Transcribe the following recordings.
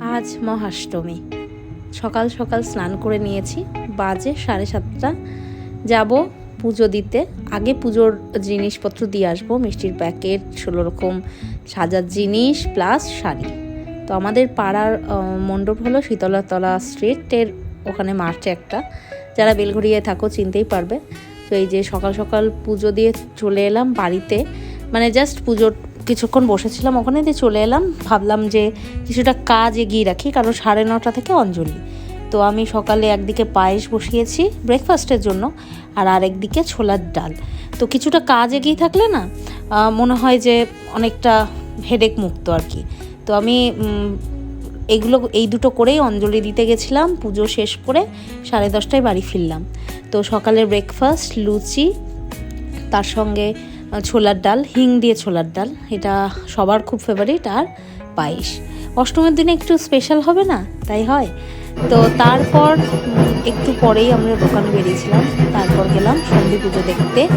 আজ মহাষ্টমী। সকাল সকাল স্নান করে নিয়েছি। বাজে সাড়ে সাতটা। যাব পুজো দিতে। আগে পুজোর জিনিসপত্র দিয়ে আসব। মিষ্টির প্যাকেট, ষোলো রকম সাজার জিনিস, প্লাস শাড়ি। তো আমাদের পাড়ার মণ্ডপ হলো শীতলাতলা স্ট্রিটের ওখানে মার্চে একটা। যারা বেলঘড়িয়ে থাকো চিনতেই পারবে। তো এই যে সকাল সকাল পুজো দিয়ে চলে এলাম বাড়িতে। মানে জাস্ট পুজোর কিছুক্ষণ বসেছিলাম ওখানে দিয়ে চলে এলাম। ভাবলাম যে কিছুটা কাজ এগিয়ে রাখি, কারণ সাড়ে নটা থেকে অঞ্জলি। তো আমি সকালে একদিকে পায়েস বসিয়েছি ব্রেকফাস্টের জন্য আর আরেকদিকে ছোলার ডাল। তো কিছুটা কাজ এগিয়ে থাকলে না মনে হয় যে অনেকটা হেডেক মুক্ত আর কি। তো আমি এগুলো, এই দুটো করেই অঞ্জলি দিতে গেছিলাম, পুজো শেষ করে সাড়ে দশটায় বাড়ি ফিরলাম। তো সকালের ব্রেকফাস্ট লুচি, তার সঙ্গে ছোলার ডাল, হিং দিয়ে ছোলার ডাল। এটা সবার খুব ফেভারিট আর পায়েস। অষ্টমীর দিনে একটু স্পেশাল হবে না? তাই হয়। তো তারপর একটু পরেই আমরা দোকানে বেরিয়েছিলাম। তারপর গেলাম সন্ধি পুজো দেখতে।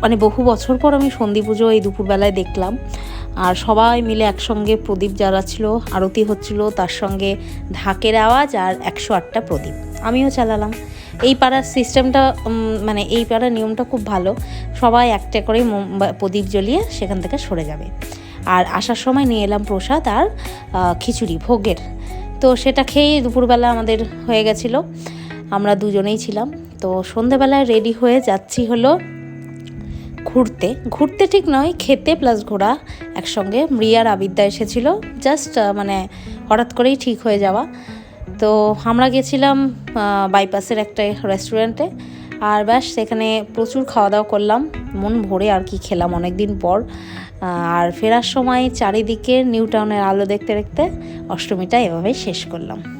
মানে বহু বছর পর আমি সন্ধি পুজো এই দুপুরবেলায় দেখলাম। আর সবাই মিলে একসঙ্গে প্রদীপ জ্বালাচ্ছিল, আরতি হচ্ছিল, তার সঙ্গে ঢাকের আওয়াজ আর একশো আটটা প্রদীপ। আমিও চালালাম। এই পাড়ার সিস্টেমটা মানে এই পাড়ার নিয়মটা খুব ভালো। সবাই একটা মোম- প্রদীপ জ্বলিয়ে সেখান থেকে সরে যাবে। আর আসার সময় নিয়ে এলাম প্রসাদ আর খিচুড়ি, ভোগের। তো সেটা খেয়েই দুপুরবেলা আমাদের হয়ে গেছিল। আমরা দুজনেই ছিলাম। তো সন্ধেবেলায় রেডি হয়ে যাচ্ছি হলো ঘুরতে। ঘুরতে ঠিক নয়, খেতে প্লাস ঘোরা একসঙ্গে। মৃয়ার আবিদ্যা এসেছিল। জাস্ট মানে হঠাৎ করেই ঠিক হয়ে যাওয়া। তো আমরা গেছিলাম বাইপাসের একটা রেস্টুরেন্টে আর ব্যাস, সেখানে প্রচুর খাওয়া দাওয়া করলাম। মন ভরে আর কি খেলাম অনেক দিন পর আর ফেরার সময় চারিদিকে নিউ টাউনের আলো দেখতে দেখতে অষ্টমীটা এভাবেই শেষ করলাম।